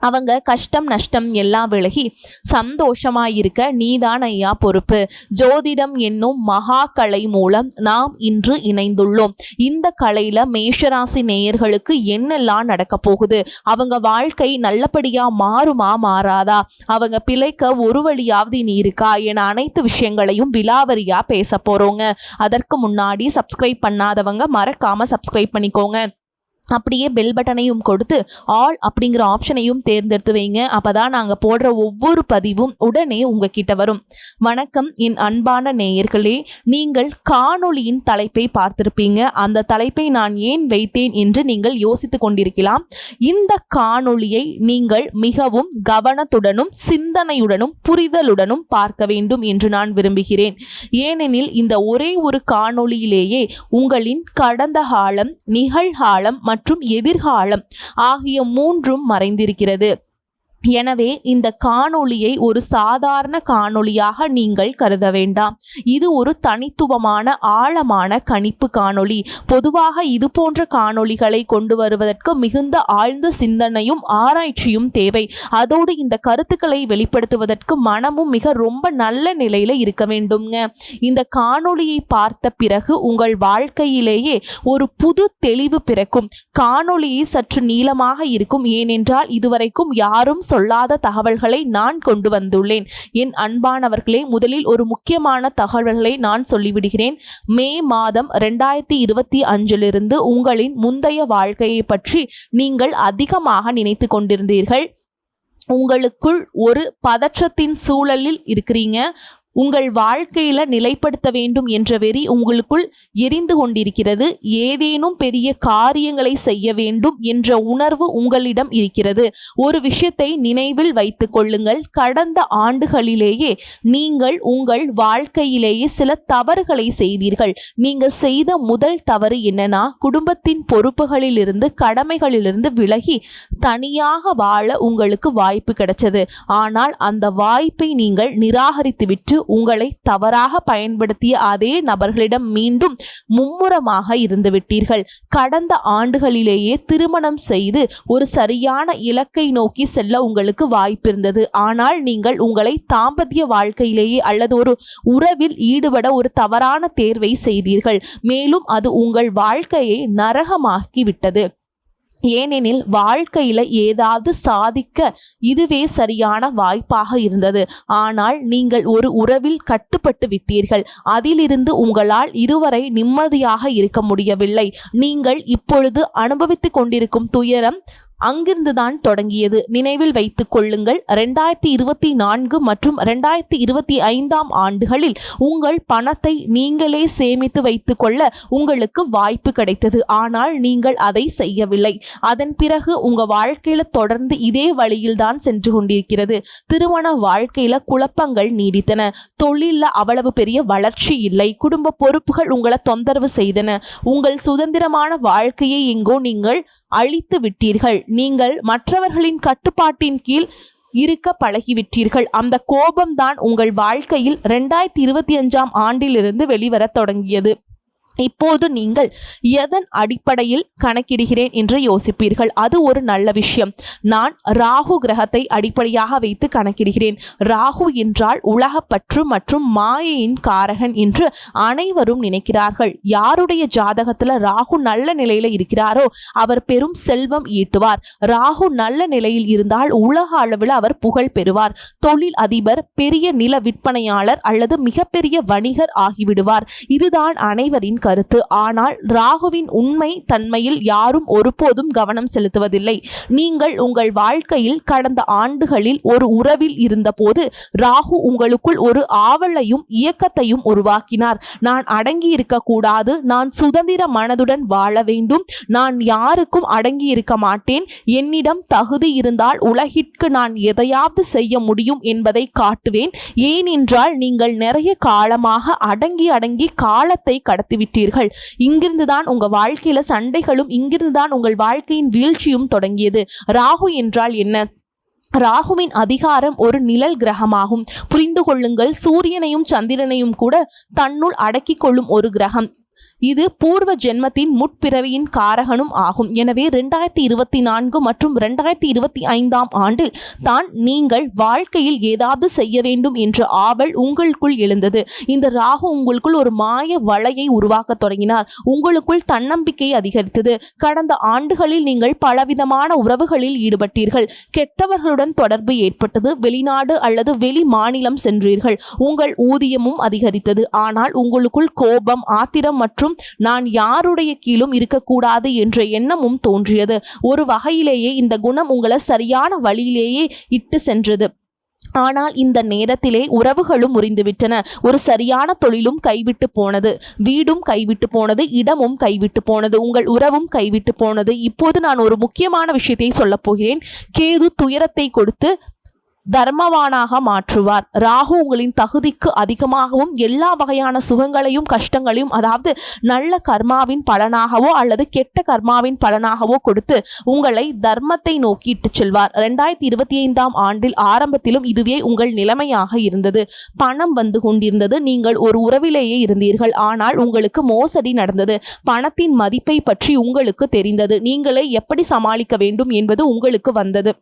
அவங்க கஷ்டம் நஷ்டம் எல்லாம் விலகி சந்தோஷமாயிருக்க நீதான் ஐயா பொறுப்பு. ஜோதிடம் என்னும் மகா கலை மூலம் நாம் இன்று இணைந்துள்ளோம். இந்த கலையில மேஷராசி நேயர்களுக்கு என்னெல்லாம் நடக்க போகுது? அவங்க வாழ்க்கை நல்லபடியா மாறுமா மாறாதா? அவங்க பிழைக்க ஒரு வழியாவது நீ இருக்கா? என அனைத்து விஷயங்களையும் விலாவரியா பேச போறோங்க. அதற்கு முன்னாடி சப்ஸ்கிரைப் பண்ணாதவங்க மறக்காம சப்ஸ்கிரைப் பண்ணிக்கோங்க. அப்படியே பெல் பட்டனையும் கொடுத்து ஆல் அப்படிங்கிற ஆப்ஷனையும் தேர்ந்தெடுத்து வைங்க. அப்போதான் நாங்கள் போடுற ஒவ்வொரு பதிவும் உடனே உங்ககிட்ட வரும். வணக்கம் என் அன்பான நேயர்களே. நீங்கள் காணொளியின் தலைப்பை பார்த்திருப்பீங்க. அந்த தலைப்பை நான் ஏன் வைத்தேன் என்று நீங்கள் யோசித்து கொண்டிருக்கலாம். இந்த காணொளியை நீங்கள் மிகவும் கவனத்துடனும் சிந்தனையுடனும் புரிதலுடனும் பார்க்க வேண்டும் என்று நான் விரும்புகிறேன். ஏனெனில் இந்த ஒரே ஒரு காணொளியிலேயே உங்களின் கடந்த காலம் நிகழ்காலம் மற்றும் மற்றும் எதிர்காலம் ஆகிய மூன்றும் மறைந்திருக்கிறது. எனவே இந்த காணொளியை ஒரு சாதாரண காணொளியாக நீங்கள் கருத வேண்டாம். இது ஒரு தனித்துவமான ஆழமான கணிப்பு காணொளி. பொதுவாக இது போன்ற காணொளிகளை கொண்டு வருவதற்கு மிகுந்த ஆழ்ந்த சிந்தனையும் ஆராய்ச்சியும் தேவை. அதோடு இந்த கருத்துக்களை வெளிப்படுத்துவதற்கு மனமும் மிக ரொம்ப நல்ல நிலையில இருக்க வேண்டும்ங்க. இந்த காணொளியை பார்த்த பிறகு உங்கள் வாழ்க்கையிலேயே ஒரு புது தெளிவு பிறக்கும். காணொளியை சற்று நீளமாக இருக்கும். ஏனென்றால் இதுவரைக்கும் யாரும் சொல்லாத தகவல்களை நான் கொண்டு வந்துள்ளேன். என் அன்பானவர்களே முதலில் ஒரு முக்கியமான தகவல்களை நான் சொல்லிவிடுகிறேன். மே மாதம் ரெண்டாயிரத்தி இருபத்தி அஞ்சிலிருந்து உங்களின் முந்தைய வாழ்க்கையை பற்றி நீங்கள் அதிகமாக நினைத்து கொண்டிருந்தீர்கள். உங்களுக்குள் ஒரு பதற்றத்தின் சூழலில் இருக்கிறீங்க. உங்கள் வாழ்க்கையில நிலைப்படுத்த வேண்டும் என்ற வெறி உங்களுக்குள் எரிந்து கொண்டிருக்கிறது. ஏதேனும் பெரிய காரியங்களை செய்ய வேண்டும் என்ற உணர்வு உங்களிடம் இருக்கிறது. ஒரு விஷயத்தை நினைவில் வைத்துக் கொள்ளுங்கள். கடந்த ஆண்டுகளிலேயே நீங்கள் உங்கள் வாழ்க்கையிலேயே சில தவறுகளை செய்தீர்கள். நீங்க செய்த முதல் தவறு என்னன்னா குடும்பத்தின் பொறுப்புகளிலிருந்து கடமைகளிலிருந்து விலகி தனியாக வாழ உங்களுக்கு வாய்ப்பு கிடைச்சது. ஆனால் அந்த வாய்ப்பை நீங்கள் நிராகரித்துவிட்டு உங்களை தவறாக பயன்படுத்திய அதே நபர்களிடம் மீண்டும் மும்முரமாக இருந்துவிட்டீர்கள் கடந்த ஆண்டுகளிலேயே திருமணம் செய்து ஒரு சரியான இலக்கை நோக்கி செல்ல உங்களுக்கு வாய்ப்பிருந்தது. ஆனால் நீங்கள் உங்களை தாம்பத்திய வாழ்க்கையிலேயே அல்லது ஒரு உறவில் ஈடுபட ஒரு தவறான தேர்வை செய்தீர்கள். மேலும் அது உங்கள் வாழ்க்கையை நரகமாக்கிவிட்டது. ஏனெனில் வாழ்க்கையில் ஏதாவது சாதிக்க இதுவே சரியான வாய்ப்பாக இருந்தது. ஆனால் நீங்கள் ஒரு உறவில் கட்டுப்பட்டு விட்டீர்கள். அதிலிருந்து உங்களால் இதுவரை நிம்மதியாக இருக்க முடியவில்லை. நீங்கள் இப்பொழுது அனுபவித்துக் கொண்டிருக்கும் துயரம் அங்கிருந்துதான் தொடங்கியது. நினைவில் வைத்துக் கொள்ளுங்கள் ரெண்டாயிரத்தி இருபத்தி நான்கு மற்றும் ரெண்டாயிரத்தி இருபத்தி ஐந்தாம் ஆண்டுகளில் உங்கள் பணத்தை நீங்களே சேமித்து வைத்துக் கொள்ள உங்களுக்கு வாய்ப்பு கிடைத்தது. ஆனால் நீங்கள் அதை செய்யவில்லை. அதன் பிறகு உங்க வாழ்க்கையில தொடர்ந்து இதே வழியில் தான் சென்று கொண்டிருக்கிறது. திருமண வாழ்க்கையில குழப்பங்கள் நீடித்தன. தொழில அவ்வளவு பெரிய வளர்ச்சி இல்லை. குடும்ப பொறுப்புகள் உங்களை தொந்தரவு செய்தன. உங்கள் சுதந்திரமான வாழ்க்கையை எங்கோ நீங்கள் அழித்து விட்டீர்கள். நீங்கள் மற்றவர்களின் கட்டுப்பாட்டின் கீழ் இருக்க பழகிவிட்டீர்கள். அந்த கோபம்தான் உங்கள் வாழ்க்கையில் ரெண்டாயிரத்தி இருபத்தி அஞ்சாம் ஆண்டிலிருந்து வெளிவரத் தொடங்கியது. இப்போது நீங்கள் எதன் அடிப்படையில் கணக்கிடுகிறேன் என்று யோசிப்பீர்கள்? அது ஒரு நல்ல விஷயம். நான் ராகு கிரகத்தை அடிப்படையாக வைத்து கணக்கிடுகிறேன். ராகு என்றால் உலகப்பற்று மற்றும் மாயையின் காரகன் என்று அனைவரும் நினைக்கிறார்கள். யாருடைய ஜாதகத்தில் ராகு நல்ல நிலையில் இருக்கிறாரோ அவர் பெரும் செல்வம் ஈட்டுவார். ராகு நல்ல நிலையில் இருந்தால் உலக அளவில் அவர் புகழ் பெறுவார். தொழில் அதிபர் பெரிய நில விற்பனையாளர் அல்லது மிகப்பெரிய வணிகர் ஆகிவிடுவார். இதுதான் அனைவரின் கருத்து. ஆனால் ராகுவின் உண்மை தன்மையில் யாரும் ஒருபோதும் கவனம் செலுத்துவதில்லை. நீங்கள் உங்கள் வாழ்க்கையில் கடந்த ஆண்டுகளில் ஒரு உறவில் இருந்தபோது ராகு உங்களுக்குள் ஒரு ஆவலையும் இயக்கத்தையும் உருவாக்கினார். நான் அடங்கி இருக்கக்கூடாது நான் சுதந்திர மனதுடன் வாழ வேண்டும். நான் யாருக்கும் அடங்கி இருக்க மாட்டேன். என்னிடம் தகுதி இருந்தால் உலகிற்கு நான் எதையாவது செய்ய முடியும் என்பதை காட்டுவேன். ஏனென்றால் நீங்கள் நிறைய காலமாக அடங்கி அடங்கி காலத்தை கடத்திவிட்டீர்கள். இங்கிருந்துதான் உங்க வாழ்க்கையில சண்டைகளும் இங்கிருந்துதான் உங்கள் வாழ்க்கையின் வீழ்ச்சியும் தொடங்கியது. ராகு என்றால் என்ன? ராகுவின் அதிகாரம் ஒரு நிழல் கிரகமாகும். புரிந்து கொள்ளுங்கள் சூரியனையும் சந்திரனையும் கூட தன்னுள் அடக்கிக் கொள்ளும் ஒரு கிரகம். இது பூர்வ ஜென்மத்தின் முற்பிறவியின் காரகனும் ஆகும். எனவே ரெண்டாயிரத்தி இருபத்தி நான்கு மற்றும் ரெண்டாயிரத்தி இருபத்தி ஐந்தாம் ஆண்டில் தான் நீங்கள் வாழ்க்கையில் ஏதாவது செய்ய வேண்டும் என்ற ஆவல் உங்களுக்குள் எழுந்தது. இந்த ராகு உங்களுக்குள் ஒரு மாய வலையை உருவாக்க தொடங்கினார். உங்களுக்குள் தன்னம்பிக்கை அதிகரித்தது. கடந்த ஆண்டுகளில் நீங்கள் பலவிதமான உறவுகளில் ஈடுபட்டீர்கள். கெட்டவர்களுடன் தொடர்பு ஏற்பட்டது. வெளிநாடு அல்லது வெளி மாநிலம் சென்றீர்கள். உங்கள் ஊதியமும் அதிகரித்தது. ஆனால் உங்களுக்குள் கோபம் ஆத்திரம் மற்றும் நான் யாருடைய கீழும் இருக்கக்கூடாது என்ற எண்ணமும் தோன்றியது. ஒரு வகையிலேயே இந்த குணம் உங்களை சரியான வழியிலேயே இட்டு சென்றது. ஆனால் இந்த நேரத்திலே உறவுகளும் முறிந்துவிட்டன. ஒரு சரியான தொழிலும் கைவிட்டு போனது. வீடும் கைவிட்டு போனது. இடமும் கைவிட்டு போனது. உங்கள் உறவும் கைவிட்டு போனது. இப்போது நான் ஒரு முக்கியமான விஷயத்தை சொல்லப் போகிறேன். கேது துயரத்தை கொடுத்து தர்மவானாக மாற்றுவார். ராகு உங்களின் தகுதிக்கு அதிகமாகவும் எல்லா வகையான சுகங்களையும் கஷ்டங்களையும் அதாவது நல்ல கர்மாவின் பலனாகவோ அல்லது கெட்ட கர்மாவின் பலனாகவோ கொடுத்து உங்களை தர்மத்தை நோக்கிட்டு செல்வார். ரெண்டாயிரத்தி இருபத்தி ஐந்தாம் ஆண்டில் ஆரம்பத்திலும் இதுவே உங்கள் நிலைமையாக இருந்தது. பணம் வந்து கொண்டிருந்தது. நீங்கள் ஒரு உறவிலேயே இருந்தீர்கள். ஆனால் உங்களுக்கு மோசடி நடந்தது. பணத்தின் மதிப்பை பற்றி உங்களுக்கு தெரிந்தது. நீங்களே எப்படி சமாளிக்க வேண்டும் என்பது உங்களுக்கு வந்தது.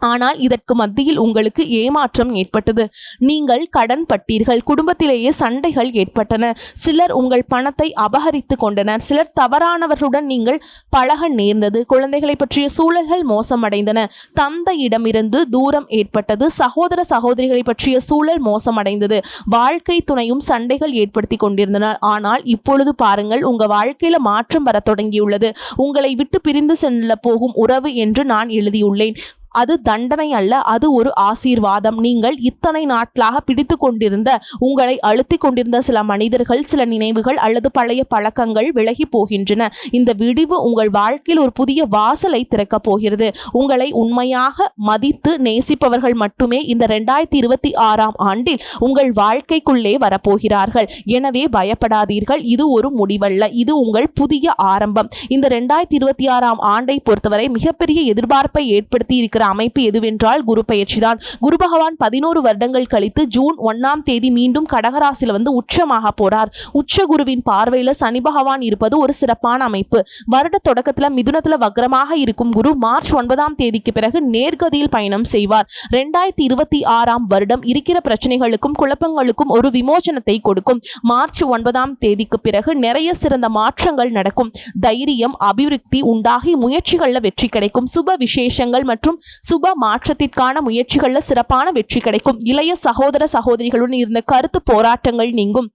ஆனால் இதற்கு மத்தியில் உங்களுக்கு ஏமாற்றம் ஏற்பட்டது. நீங்கள் கடன் பட்டீர்கள் குடும்பத்திலேயே சண்டைகள் ஏற்பட்டன. சிலர் உங்கள் பணத்தை அபகரித்து கொண்டனர். சிலர் தவறானவர்களுடன் நீங்கள் பழக நேர்ந்தது. குழந்தைகளை பற்றிய சூழல்கள் மோசமடைந்தன. தந்தையிடமிருந்து தூரம் ஏற்பட்டது. சகோதர சகோதரிகளை பற்றிய சூழல் மோசமடைந்தது. வாழ்க்கை துணையும் சண்டைகள் ஏற்படுத்தி கொண்டிருந்தனர் ஆனால் இப்பொழுது பாருங்கள் உங்க வாழ்க்கையில மாற்றம் வர தொடங்கியுள்ளது. உங்களை விட்டு பிரிந்து செல்ல போகும் உறவு என்று நான் எழுதியுள்ளேன். அது தண்டனை அல்ல அது ஒரு ஆசீர்வாதம். நீங்கள் இத்தனை நாட்களாக பிடித்து கொண்டிருந்த உங்களை அழுத்திக் கொண்டிருந்த சில மனிதர்கள் சில நினைவுகள் அல்லது பழைய பழக்கங்கள் விலகி போகின்றன. இந்த விடிவு உங்கள் வாழ்க்கையில் ஒரு புதிய வாசலை திறக்கப் போகிறது. உங்களை உண்மையாக மதித்து நேசிப்பவர்கள் மட்டுமே இந்த ரெண்டாயிரத்தி இருபத்தி ஆறாம் ஆண்டில் உங்கள் வாழ்க்கைக்குள்ளே வரப்போகிறார்கள். எனவே பயப்படாதீர்கள். இது ஒரு முடிவல்ல. இது உங்கள் புதிய ஆரம்பம். இந்த ரெண்டாயிரத்தி இருபத்தி ஆறாம் ஆண்டை பொறுத்தவரை மிகப்பெரிய எதிர்பார்ப்பை ஏற்படுத்தி இருக்கிற அமைப்பு எதுவென்றால் குரு பயிற்சிதான். குரு பகவான் பதினோரு வருடங்கள் கழித்து ஜூன் ஒன்னாம் தேதி மீண்டும் கடகராசியில வந்து உச்சமாக போறார். உச்ச குருவின் பார்வையில சனி பகவான் இருப்பது ஒரு சிறப்பான அமைப்பு. வருட தொடக்கத்துல மிதுனத்துல வக்ரமாக இருக்கும் குரு மார்ச் ஒன்பதாம் தேதிக்கு பிறகு நேர்கதியில் பயணம் செய்வார். ரெண்டாயிரத்தி இருபத்தி ஆறாம் வருடம் இருக்கிற பிரச்சனைகளுக்கும் குழப்பங்களுக்கும் ஒரு விமோசனத்தை கொடுக்கும். மார்ச் ஒன்பதாம் தேதிக்கு பிறகு நிறைய சிறந்த மாற்றங்கள் நடக்கும். தைரியம் அபிவிருத்தி உண்டாகி முயற்சிகள்ல வெற்றி கிடைக்கும். சுப விசேஷங்கள் மற்றும் சுப மாற்றத்திற்கான முயற்சிகள்ல சிறப்பான வெற்றி கிடைக்கும். இளைய சகோதர சகோதரிகளுடன் இருந்த கருத்து போராட்டங்கள் நீங்கும்.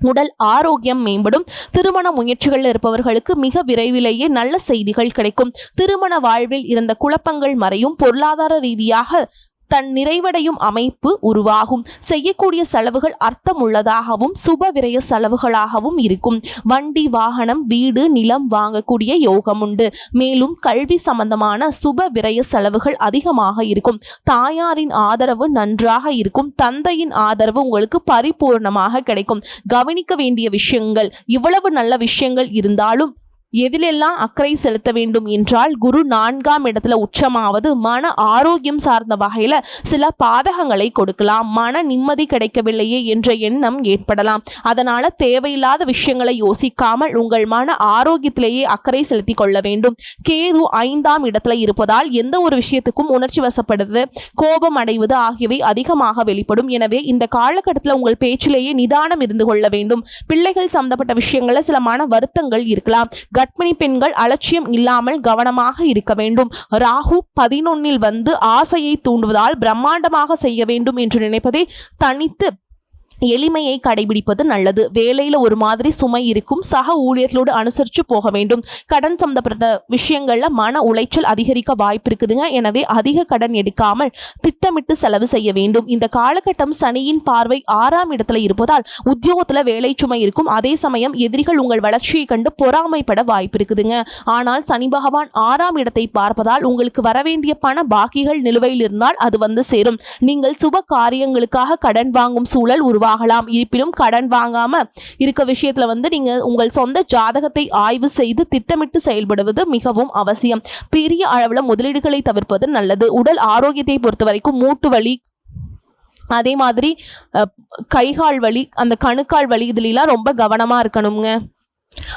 உடல் ஆரோக்கியம் மேம்படும். திருமண முயற்சிகளில் இருப்பவர்களுக்கு மிக விரைவிலேயே நல்ல செய்திகள் கிடைக்கும். திருமண வாழ்வில் இருந்த குழப்பங்கள் மறையும். பொருளாதார ரீதியாக தன் நிறைவடையும் அமைப்பு உருவாகும். செய்யக்கூடிய செலவுகள் அர்த்தமுள்ளதாகவும் சுப விரய செலவுகளாகவும் இருக்கும். வண்டி வாகனம் வீடு நிலம் வாங்கக்கூடிய யோகம் உண்டு மேலும் கல்வி சம்பந்தமான சுப விரய செலவுகள் அதிகமாக இருக்கும். தாயாரின் ஆதரவு நன்றாக இருக்கும். தந்தையின் ஆதரவு உங்களுக்கு பரிபூர்ணமாக கிடைக்கும். கவனிக்க வேண்டிய விஷயங்கள் இவ்வளவு நல்ல விஷயங்கள் இருந்தாலும் எதிலெல்லாம் அக்கறை செலுத்த வேண்டும் என்றால் குரு நான்காம் இடத்துல உச்சமாவது மன ஆரோக்கியம் சார்ந்த வகையில் சில பாதகங்களை கொடுக்கலாம். மன நிம்மதி கிடைக்கவில்லையே என்ற எண்ணம் ஏற்படலாம். அதனால தேவையில்லாத விஷயங்களை யோசிக்காமல் உங்கள் மன ஆரோக்கியத்திலேயே அக்கறை செலுத்தி கொள்ள வேண்டும். கேது ஐந்தாம் இடத்துல இருப்பதால் எந்த ஒரு விஷயத்துக்கும் உணர்ச்சி வசப்படுறது கோபம் அடைவது ஆகியவை அதிகமாக வெளிப்படும். எனவே இந்த காலகட்டத்தில் உங்கள் பேச்சிலேயே நிதானம் இருந்து கொள்ள வேண்டும். பிள்ளைகள் சம்பந்தப்பட்ட விஷயங்களில் சில மன வருத்தங்கள் இருக்கலாம். கர்ப்பிணி பெண்கள் அலட்சியம் இல்லாமல் கவனமாக இருக்க வேண்டும். ராகு பதினொன்னில் வந்து ஆசையை தூண்டுவதால் பிரம்மாண்டமாக செய்ய வேண்டும் என்று நினைப்பதை தனித்து எளிமையை கடைபிடிப்பது நல்லது. வேலையில ஒரு மாதிரி சுமை இருக்கும். சக ஊழியர்களோடு அனுசரித்து போக வேண்டும். கடன் சம்பந்தப்பட்ட விஷயங்கள்ல மன உளைச்சல் அதிகரிக்க வாய்ப்பு இருக்குதுங்க. எனவே அதிக கடன் எடுக்காமல் திட்டமிட்டு செலவு செய்ய வேண்டும். இந்த காலகட்டம் சனியின் பார்வை ஆறாம் இடத்துல இருப்பதால் உத்தியோகத்துல வேலை சுமை இருக்கும். அதே சமயம் எதிரிகள் உங்கள் வளர்ச்சியை கண்டு பொறாமைப்பட வாய்ப்பு இருக்குதுங்க. ஆனால் சனி பகவான் ஆறாம் இடத்தை பார்ப்பதால் உங்களுக்கு வரவேண்டிய பண பாக்கிகள் நிலுவையில் இருந்தால் அது வந்து சேரும். நீங்கள் சுப காரியங்களுக்காக கடன் வாங்கும் சூழல் ஆகலாம் இருப்பினும் கடன் வாங்காம இருக்க விஷயத்துல வந்து நீங்க உங்கள் சொந்த ஜாதகத்தை ஆய்வு செய்து திட்டமிட்டு செயல்படுவது மிகவும் அவசியம். பெரிய அளவில் முதலீடுகளை தவிர்ப்பது நல்லது. உடல் ஆரோக்கியத்தை பொறுத்த வரைக்கும் மூட்டு வலி அதே மாதிரி கைகால் வலி அந்த கணுக்கால் வலி இதுலாம் ரொம்ப கவனமா இருக்கணுங்க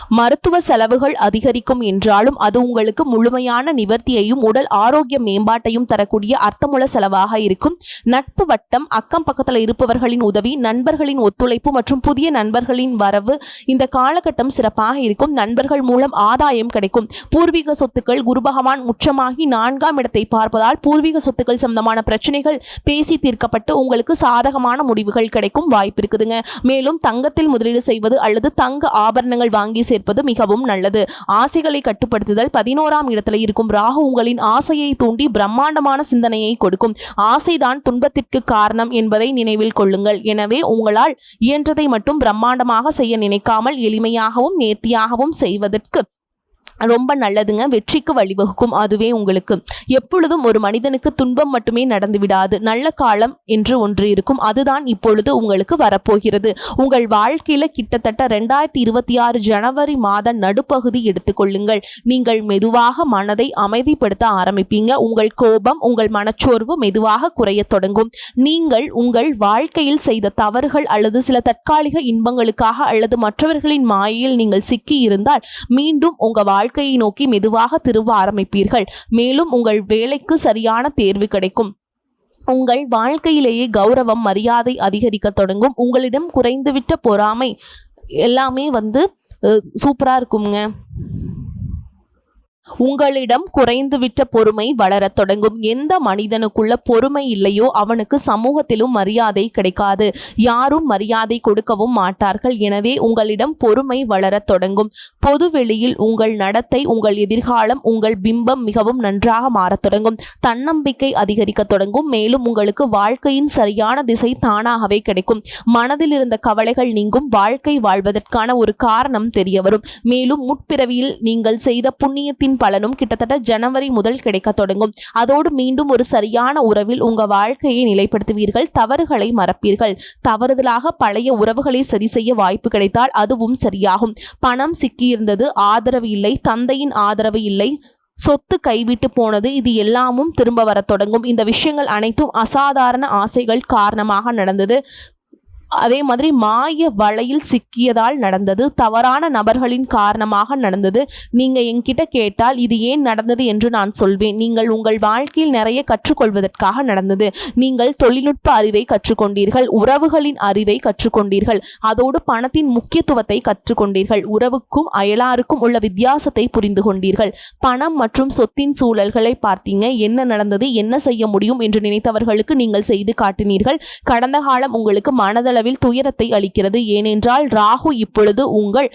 மருத்துவ செலவுகள் அதிகரிக்கும் என்றாலும் அது உங்களுக்கு முழுமையான நிவர்த்தியையும் உடல் ஆரோக்கிய மேம்பாட்டையும் தரக்கூடிய அர்த்தமுள்ள செலவாக இருக்கும். நட்பு வட்டம் அக்கம் பக்கத்தில் இருப்பவர்களின் உதவி நண்பர்களின் ஒத்துழைப்பு மற்றும் புதிய நண்பர்களின் வரவு இந்த காலகட்டம் சிறப்பாக இருக்கும். நண்பர்கள் மூலம் ஆதாயம் கிடைக்கும். பூர்வீக சொத்துக்கள் குரு பகவான் உச்சமாகி நான்காம் இடத்தை பார்ப்பதால் பூர்வீக சொத்துக்கள் சம்பந்தமான பிரச்சனைகள் பேசி தீர்க்கப்பட்டு உங்களுக்கு சாதகமான முடிவுகள் கிடைக்கும் வாய்ப்பு இருக்குதுங்க. மேலும் தங்கத்தில் முதலீடு செய்வது அல்லது தங்க ஆபரணங்கள் வாங்க சேர்ப்பது மிகவும் நல்லது. ஆசைகளை கட்டுப்படுத்துதல் பதினோராம் இடத்துல இருக்கும். ராகு உங்களின் ஆசையை தூண்டி பிரம்மாண்டமான சிந்தனையை கொடுக்கும். ஆசைதான் துன்பத்திற்கு காரணம் என்பதை நினைவில் கொள்ளுங்கள். எனவே உங்களால் இயன்றதை மட்டும் பிரம்மாண்டமாக செய்ய நினைக்காமல் எளிமையாகவும் நேர்த்தியாகவும் செய்வதற்கு ரொம்ப நல்லதுங்க. வெற்றிக்கு வழிவகுக்கும் அதுவே உங்களுக்கு. எப்பொழுதும் ஒரு மனிதனுக்கு துன்பம் மட்டுமே நடந்து விடாது. நல்ல காலம் என்று ஒன்று இருக்கும். அதுதான் இப்பொழுது உங்களுக்கு வரப்போகிறது. உங்கள் வாழ்க்கையில கிட்டத்தட்ட ரெண்டாயிரத்தி இருபத்தி ஆறு ஜனவரி மாத நடுப்பகுதி எடுத்துக்கொள்ளுங்கள் நீங்கள் மெதுவாக மனதை அமைதிப்படுத்த ஆரம்பிப்பீங்க. உங்கள் கோபம் உங்கள் மனச்சோர்வு மெதுவாக குறையத் தொடங்கும். நீங்கள் உங்கள் வாழ்க்கையில் செய்த தவறுகள் அல்லது சில தற்காலிக இன்பங்களுக்காக அல்லது மற்றவர்களின் மாயையில் நீங்கள் சிக்கி இருந்தால் மீண்டும் உங்க வாழ்க்கையை நோக்கி மெதுவாக திருவ ஆரம்பிப்பீர்கள். மேலும் உங்கள் வேலைக்கு சரியான தேர்வு கிடைக்கும். உங்கள் வாழ்க்கையிலேயே கௌரவம் மரியாதை அதிகரிக்க தொடங்கும். உங்களிடம் குறைந்துவிட்ட பொறாமை எல்லாமே வந்து சூப்பராக இருக்குங்க. உங்களிடம் குறைந்துவிட்ட பொறுமை வளரத் தொடங்கும். எந்த மனிதனுக்குள்ள பொறுமை இல்லையோ அவனுக்கு சமூகத்திலும் மரியாதை கிடைக்காது. யாரும் மரியாதை கொடுக்கவும் மாட்டார்கள். எனவே உங்களிடம் பொறுமை வளரத் தொடங்கும். பொதுவெளியில் உங்கள் நடத்தை உங்கள் எதிர்காலம் உங்கள் பிம்பம் மிகவும் நன்றாக மாறத் தொடங்கும். தன்னம்பிக்கை அதிகரிக்க தொடங்கும். மேலும் உங்களுக்கு வாழ்க்கையின் சரியான திசை தானாகவே கிடைக்கும். மனதில் இருந்த கவலைகள் நீங்கும். வாழ்க்கை வாழ்வதற்கான ஒரு காரணம் தெரிய வரும். மேலும் முற்பிறவியில் நீங்கள் செய்த புண்ணியத்தின் பலனும் கிட்டத்தட்ட ஜனவரி முதல் கிடைக்கத் தொடங்கும். அதோடு மீண்டும் ஒரு சரியான உறவில் உங்க வாழ்க்கையை நிலைப்படுத்துவீர்கள். தவறுகளை மறப்பீர்கள். தவறுதலாக பழைய உறவுகளை சரி செய்ய வாய்ப்பு கிடைத்தால் அதுவும் சரியாகும். பணம் சிக்கியிருந்தது ஆதரவு இல்லை தந்தையின் ஆதரவு இல்லை சொத்து கைவிட்டு போனது இது எல்லாமும் திரும்ப வரத் தொடங்கும். இந்த விஷயங்கள் அனைத்தும் அசாதாரண ஆசைகள் காரணமாக நடந்தது. அதே மாதிரி மாய வலையில் சிக்கியதால் நடந்தது தவறான நபர்களின் காரணமாக நடந்தது. நீங்க என்கிட்ட கேட்டால் இது ஏன் நடந்தது என்று நான் சொல்வேன். நீங்கள் உங்கள் வாழ்க்கையில் நிறைய கற்றுக்கொள்வதற்காக நடந்தது. நீங்கள் தொழில்நுட்ப அறிவை கற்றுக்கொண்டீர்கள் உறவுகளின் அறிவை கற்றுக்கொண்டீர்கள் அதோடு பணத்தின் முக்கியத்துவத்தை கற்றுக்கொண்டீர்கள் உறவுக்கும் அயலாருக்கும் உள்ள வித்தியாசத்தை புரிந்து கொண்டீர்கள். பணம் மற்றும் சொத்தின் சூழல்களை பார்த்தீங்க என்ன நடந்தது என்ன செய்ய முடியும் என்று நினைத்தவர்களுக்கு நீங்கள் செய்து காட்டினீர்கள். கடந்த காலம் உங்களுக்கு மனதளவில் துயரத்தை அளிக்கிறது. ஏனென்றால் ராகு இப்பொழுது உங்கள்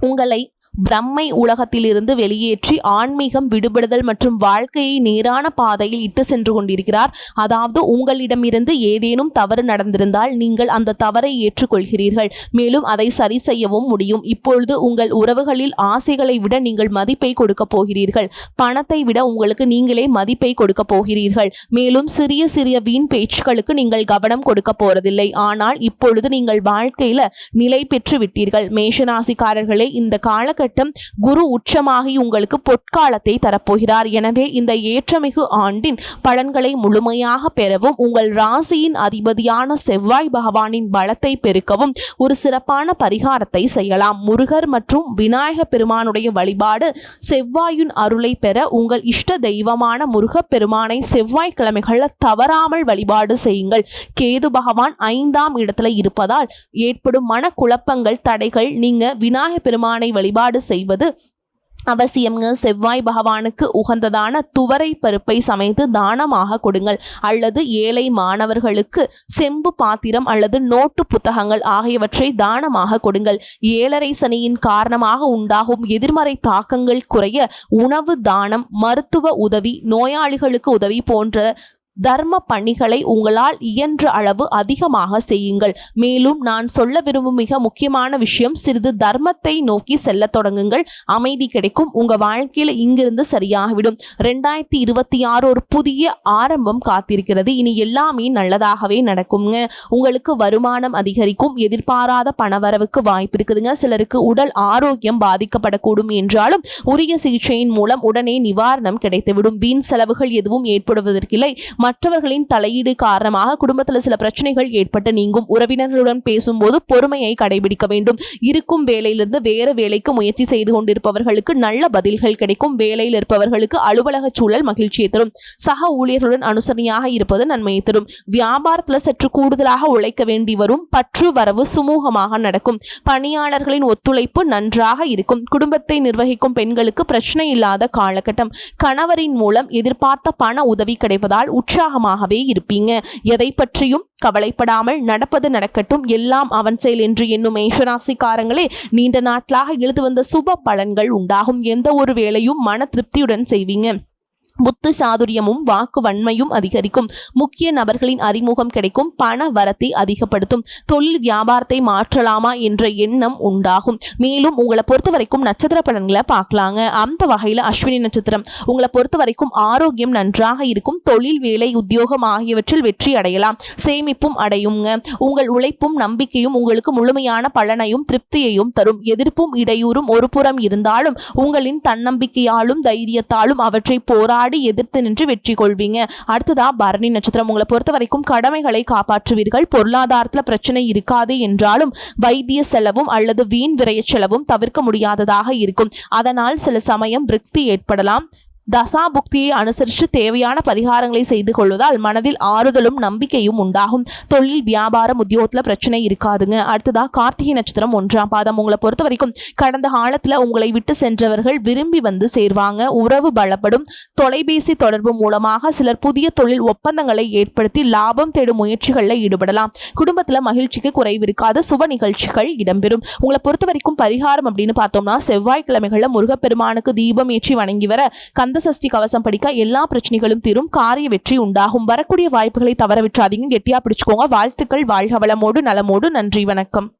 உங்களை பிரம்மை உலகத்திலிருந்து வெளியேற்றி ஆன்மீகம் விடுபடுதல் மற்றும் வாழ்க்கையை நேரான பாதையில் இட்டு சென்று கொண்டிருக்கிறார். அதாவது உங்களிடமிருந்து ஏதேனும் தவறு நடந்திருந்தால் நீங்கள் அந்த தவறை ஏற்றுக்கொள்கிறீர்கள். மேலும் அதை சரி செய்யவும் முடியும். இப்பொழுது உங்கள் உறவுகளில் ஆசைகளை விட நீங்கள் மதிப்பை கொடுக்க போகிறீர்கள். பணத்தை விட உங்களுக்கு நீங்களே மதிப்பை கொடுக்க போகிறீர்கள். மேலும் சிறிய சிறிய வீண் பேச்சுக்களுக்கு நீங்கள் கவனம் கொடுக்க போறதில்லை. ஆனால் இப்பொழுது நீங்கள் வாழ்க்கையில நிலை பெற்று விட்டீர்கள். மேஷராசிக்காரர்களே இந்த காலகட்டம் காலகட்டம் குரு உச்சமாகி உங்களுக்கு பொற்காலத்தை தரப்போகிறார். எனவே இந்த ஏற்றமிகு ஆண்டின் பலன்களை முழுமையாக பெறவும் உங்கள் ராசியின் அதிபதியான செவ்வாய் பகவானின் பலத்தை பெருக்கவும் ஒரு சிறப்பான பரிகாரத்தை செய்யலாம். முருகர் மற்றும் விநாயக பெருமானுடைய வழிபாடு செவ்வாயின் அருளை பெற உங்கள் இஷ்ட தெய்வமான முருகப் பெருமானை செவ்வாய்க்கிழமைகள்ல தவறாமல் வழிபாடு செய்யுங்கள். கேது பகவான் ஐந்தாம் இடத்துல இருப்பதால் ஏற்படும் மன குழப்பங்கள் தடைகள் நீங்க விநாயக பெருமானை வழிபாடு செய்வது அவசியம்ங்க செவ்வாய் பகவானுக்கு உகந்ததான துவரை பருப்பை சமைத்து தானமாக கொடுங்கள். அல்லது ஏழை மாணவர்களுக்கு செம்பு பாத்திரம் அல்லது நோட்டு புத்தகங்கள் ஆகியவற்றை தானமாக கொடுங்கள். ஏழரை சனியின் காரணமாக உண்டாகும் எதிர்மறை தாக்கங்கள் குறைய உணவு தானம் மருத்துவ உதவி நோயாளிகளுக்கு உதவி போன்ற தர்ம பணிகளை உங்களால் இயன்ற அளவு அதிகமாக செய்யுங்கள். மேலும் நான் சொல்ல விரும்பும் மிக முக்கியமான விஷயம் சிறிது தர்மத்தை நோக்கி செல்லத் தொடங்குங்கள். அமைதி கிடைக்கும். உங்க வாழ்க்கையில இங்கிருந்து சரியாகிவிடும். ரெண்டாயிரத்தி இருபத்தி ஆறு ஒரு புதிய ஆரம்பம் காத்திருக்கிறது. இனி எல்லாமே நல்லதாகவே நடக்குங்க உங்களுக்கு வருமானம் அதிகரிக்கும். எதிர்பாராத பணவரவுக்கு வாய்ப்பு இருக்குதுங்க. சிலருக்கு உடல் ஆரோக்கியம் பாதிக்கப்படக்கூடும் என்றாலும் உரிய சிகிச்சையின் மூலம் உடனே நிவாரணம் கிடைத்துவிடும். வீண் செலவுகள் எதுவும் ஏற்படுவதற்கில்லை. மற்றவர்களின் தலையீடு காரணமாக குடும்பத்தில் சில பிரச்சனைகள் ஏற்பட்டு நீங்கும். உறவினர்களுடன் பேசும்போது பொறுமையை கடைபிடிக்க வேண்டும். இருக்கும் வேலையிலிருந்து வேறு வேலைக்கு முயற்சி செய்து கொண்டிருப்பவர்களுக்கு நல்ல பதில்கள் கிடைக்கும். வேலையில் இருப்பவர்களுக்கு அலுவலக சூழல் மகிழ்ச்சியை தரும். சக ஊழியர்களுடன் அனுசரணையாக இருப்பது நன்மையை தரும். வியாபாரத்தில் சற்று கூடுதலாக உழைக்க வேண்டி வரும். பற்று வரவு சுமூகமாக நடக்கும். பணியாளர்களின் ஒத்துழைப்பு நன்றாக இருக்கும். குடும்பத்தை நிர்வகிக்கும் பெண்களுக்கு பிரச்சனை இல்லாத காலகட்டம். கணவரின் மூலம் எதிர்பார்த்த பண உதவி கிடைப்பதால் உற்சாகமாகவே இருப்பீங்க. எதை பற்றியும் கவலைப்படாமல் நடப்பது நடக்கட்டும். எல்லாம் அவன் செயல் என்று எண்ணும் மேஷராசிக்காரங்களே நீண்ட நாட்களாக எழுது வந்த சுப பலன்கள் உண்டாகும். எந்த ஒரு வேலையும் மன திருப்தியுடன் செய்வீங்க. புத்து சாதுரியமும் வாக்கு வன்மையும் அதிகரிக்கும். முக்கிய நபர்களின் அறிமுகம் கிடைக்கும் பண வரத்தை அதிகப்படுத்தும். தொழில் வியாபாரத்தை மாற்றலாமா என்ற எண்ணம் உண்டாகும். மேலும் உங்களை பொறுத்த வரைக்கும் நட்சத்திர பலன்களை பார்க்கலாங்க. அந்த வகையில் அஸ்வினி நட்சத்திரம். உங்களை பொறுத்த வரைக்கும் ஆரோக்கியம் நன்றாக இருக்கும். தொழில் வேலை உத்தியோகம் ஆகியவற்றில் வெற்றி அடையலாம். சேமிப்பும் அடையுங்க. உங்கள் உழைப்பும் நம்பிக்கையும் உங்களுக்கு முழுமையான பலனையும் திருப்தியையும் தரும். எதிர்ப்பும் இடையூறும் ஒரு புறம் இருந்தாலும் உங்களின் தன்னம்பிக்கையாலும் தைரியத்தாலும் அவற்றை போரா போராடி எதிர்த்து நின்று வெற்றி கொள்வீங்க. அடுத்ததா பரணி நட்சத்திரம். உங்களை பொறுத்த வரைக்கும் கடமைகளை காப்பாற்றுவீர்கள். பொருளாதாரத்தில் பிரச்சனை இருக்காது என்றாலும் வைத்திய செலவும் அல்லது வீண் விரைய செலவும் தவிர்க்க முடியாததாக இருக்கும். அதனால் சில சமயம் விருத்தி ஏற்படலாம். தசா புக்தியை அனுசரித்து தேவையான பரிகாரங்களை செய்து கொள்வதால் மனதில் ஆறுதலும் நம்பிக்கையும் உண்டாகும். தொழில் வியாபாரம் உத்தியோகத்தில் பிரச்சனை இருக்காதுங்க. அடுத்ததா கார்த்திகை நட்சத்திரம் ஒன்றாம் பாதம். உங்களை பொறுத்த வரைக்கும் கடந்த காலத்தில் உங்களை விட்டு சென்றவர்கள் விரும்பி வந்து சேர்வாங்க. உறவு பலப்படும். தொலைபேசி தொடர்பு மூலமாக சிலர் புதிய தொழில் ஒப்பந்தங்களை ஏற்படுத்தி லாபம் தேடும் முயற்சிகளில் ஈடுபடலாம். குடும்பத்தில் மகிழ்ச்சிக்கு குறைவு இருக்காது. சுப நிகழ்ச்சிகள் இடம்பெறும். உங்களை பொறுத்த வரைக்கும் பரிகாரம் அப்படின்னு பார்த்தோம்னா செவ்வாய்க்கிழமைகளில் முருகப்பெருமானுக்கு தீபம் ஏற்றி வணங்கி வர கந்த சஷ்டி கவசம் படிக்க எல்லா பிரச்சனைகளும் தீரும். காரிய வெற்றி உண்டாகும். வரக்கூடிய வாய்ப்புகளை தவற விட்டுறாதீங்க. கெட்டியா பிடிச்சுக்கோங்க. வாழ்த்துக்கள். வாழ்க வளமோடு நலமோடு. நன்றி. வணக்கம்.